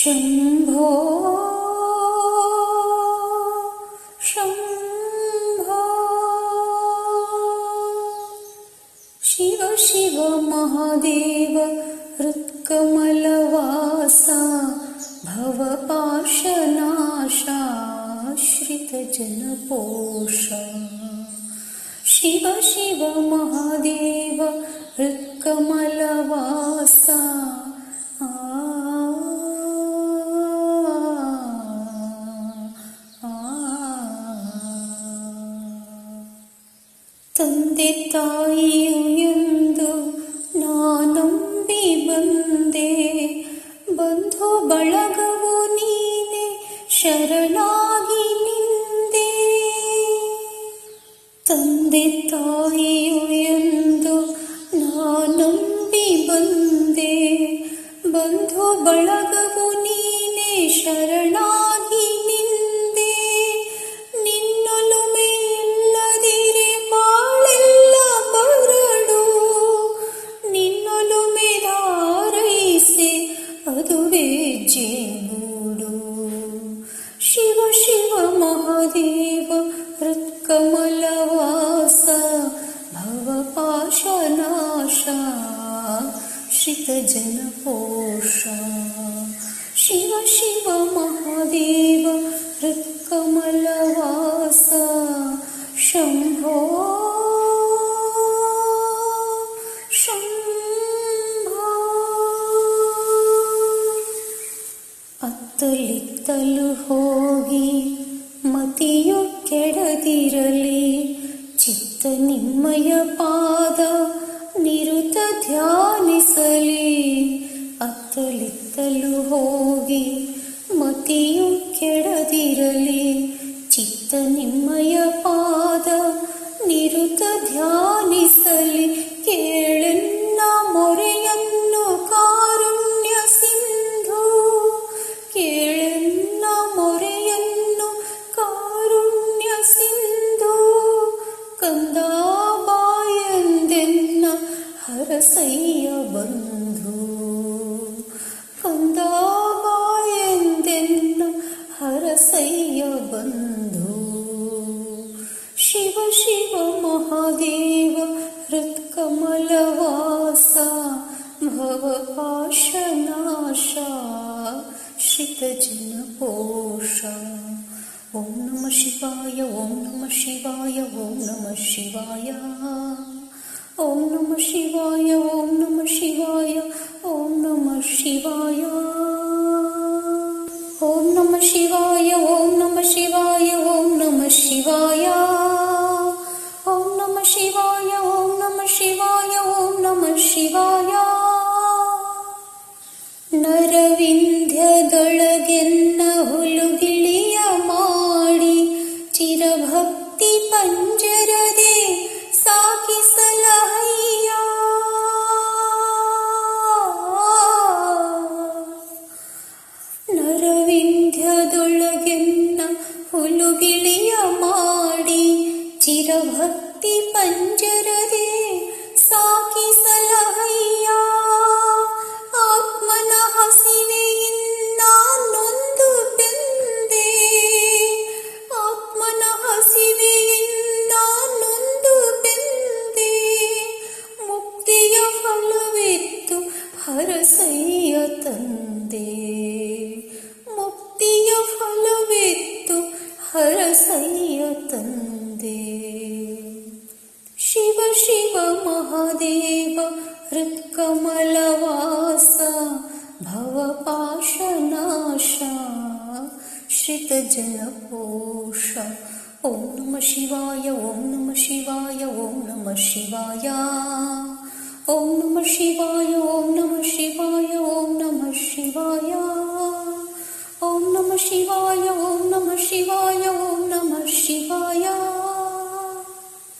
शम्भो शम्भो शिव शिव महादेव हृत्कमलवासा भवपाशनाशाश्रितजनपोषा शिव शिव महादेव हृत्कमलवासा आ, ತಂದೆ ತಾಯಿಯು ಎಂದು ನಾನಂಬಿ ಬಂದೆ. ಬಂಧು ಬಳಗವು ನೀನೆ, ಶರಣಾಗಿ ನಿಂದೆ. ತಂದೆ ತಾಯಿಯು ಎಂದು ನಾನೊಂಬಿ ಬಂದೆ. ಬಂಧು ಬಳಗವು शिव शिव महादेव हृत्कमलवास भवपाशनाशा श्रितजनपोष शिव शिव महादेव हृत्कमलवास ಅತ್ತಲಿತ್ತಲು ಹೋಗಿ ಮತಿಯು ಕೆಡದಿರಲಿ. ಚಿತ್ತ ನಿಮ್ಮಯ ಪಾದ ನಿರುತ ಧ್ಯಾನಿಸಲಿ. ಅತ್ತಲಿತ್ತಲು ಹೋಗಿ ಮತಿಯು ಕೆಡದಿರಲಿ. ಚಿತ್ತ ನಿಮ್ಮಯ ಪಾದ महादेव हृत्कमलवासा भवपाशनाशा शितजनपोषा ॐ नमः शिवाय ॐ नमः शिवाय ॐ नमः शिवाय ॐ नमः शिवाय ॐ नमः शिवाय ॐ नमः शिवाय ॐ नमः शिवाय ॐ नमः शिवाय ॐ नमः शिवाय ಚಿರಭಕ್ತಿ ಪಂಜರದೆ ಸಾಕಿಸಲಹಯ್ಯ ಆತ್ಮನ ಹಸಿವೆಯಿಂದ ನೊಂದು ಬೆಂದೆ. ಆತ್ಮನ ಹಸಿವೆಯಿಂದ ನೊಂದು ಬೆಂದೆ. ಮುಕ್ತಿಯ ಫಲವಿತ್ತು ಹರಸಯ್ಯ ತಂದೆ. ಮುಕ್ತಿಯ ಫಲವಿತ್ತು ಹರಸಯ್ಯ ತಂದೆ. महादेव हृत्कमलवास भवपाशनाशा श्रितजलपोष ॐ नमः शिवाय ॐ नमः शिवाय ॐ नमः शिवाय। ॐ नमः शिवाय ॐ नमः शिवाय ॐ नमः शिवाय। ॐ नमः शिवाय ॐ नमः शिवाय।